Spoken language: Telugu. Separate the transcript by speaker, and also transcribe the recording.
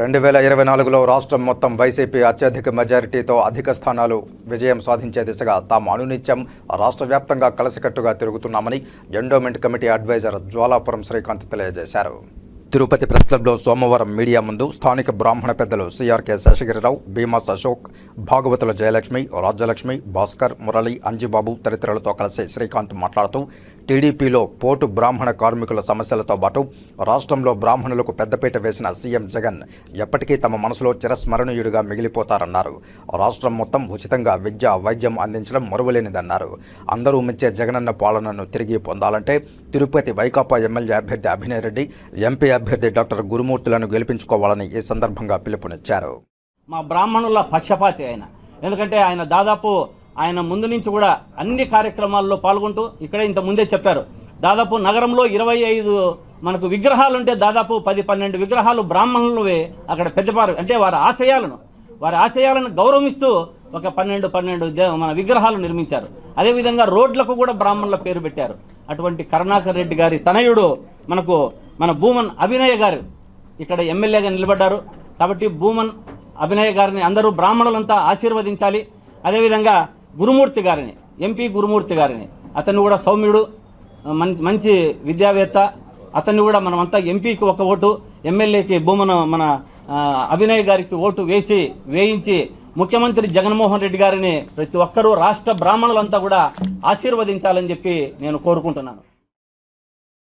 Speaker 1: రెండు వేల ఇరవై నాలుగులో రాష్ట్రం మొత్తం వైసీపీ అత్యధిక మెజారిటీతో అధిక స్థానాలు విజయం సాధించే దిశగా తాము అనునిత్యం రాష్ట్ర వ్యాప్తంగా కలిసికట్టుగా తిరుగుతున్నామని endowment committee advisor Jwalapuram Srikanth తెలియజేశారు. తిరుపతి ప్రెస్ క్లబ్లో సోమవారం మీడియా ముందు స్థానిక బ్రాహ్మణ పెద్దలు సిఆర్కే శేషగిరిరావు భీమాస్ అశోక్ భాగవతుల జయలక్ష్మి రాజ్యలక్ష్మి భాస్కర్ మురళి అంజిబాబు తదితరులతో కలిసి శ్రీకాంత్ మాట్లాడుతూ టీడీపీలో పోటు బ్రాహ్మణ కార్మికుల సమస్యలతో పాటు రాష్ట్రంలో బ్రాహ్మణులకు పెద్దపీట వేసిన సీఎం జగన్ ఎప్పటికీ తమ మనసులో చిరస్మరణీయుడిగా మిగిలిపోతారన్నారు. రాష్ట్రం మొత్తం ఉచితంగా విద్య వైద్యం అందించడం మరువలేనిదన్నారు. అందరూ మెచ్చే జగనన్న పాలనను తిరిగి పొందాలంటే తిరుపతి వైకాపా ఎమ్మెల్యే అభ్యర్థి అభినయ్ రెడ్డి ఎంపీ అభ్యర్థి డాక్టర్ గురుమూర్తులను గెలిపించుకోవాలని ఈ సందర్భంగా పిలుపునిచ్చారు.
Speaker 2: మా బ్రాహ్మణుల పక్షపాతి ఆయన. ఎందుకంటే ఆయన దాదాపు ఆయన ముందు నుంచి కూడా అన్ని కార్యక్రమాల్లో పాల్గొంటూ ఇక్కడే ఇంత ముందే చెప్పారు. దాదాపు నగరంలో ఇరవై ఐదు మనకు విగ్రహాలు ఉంటే దాదాపు పది పన్నెండు విగ్రహాలు బ్రాహ్మణులవే అక్కడ పెద్దపారు అంటే వారి ఆశయాలను వారి ఆశయాలను గౌరవిస్తూ ఒక పన్నెండు పన్నెండు దే- మన విగ్రహాలు నిర్మించారు. అదేవిధంగా రోడ్లకు కూడా బ్రాహ్మణుల పేరు పెట్టారు. అటువంటి కరుణాకర్ రెడ్డి గారి తనయుడు మనకు మన భూమన్ అభినయ గారు ఇక్కడ ఎమ్మెల్యేగా నిలబడ్డారు. కాబట్టి భూమన్ అభినయ్ గారిని అందరూ బ్రాహ్మణులంతా ఆశీర్వదించాలి. అదేవిధంగా గురుమూర్తి గారిని ఎంపీ గురుమూర్తి గారిని అతన్ని కూడా సౌమ్యుడు మం- మంచి విద్యావేత్త అతన్ని కూడా మనమంతా ఎంపీకి ఒక ఓటు ఎమ్మెల్యేకి భూమన మన అభినయ్ గారికి ఓటు వేసి వేయించి ముఖ్యమంత్రి జగన్మోహన్ రెడ్డి గారిని ప్రతి ఒక్కరూ రాష్ట్ర బ్రాహ్మణులంతా కూడా ఆశీర్వదించాలని చెప్పి నేను కోరుకుంటున్నాను.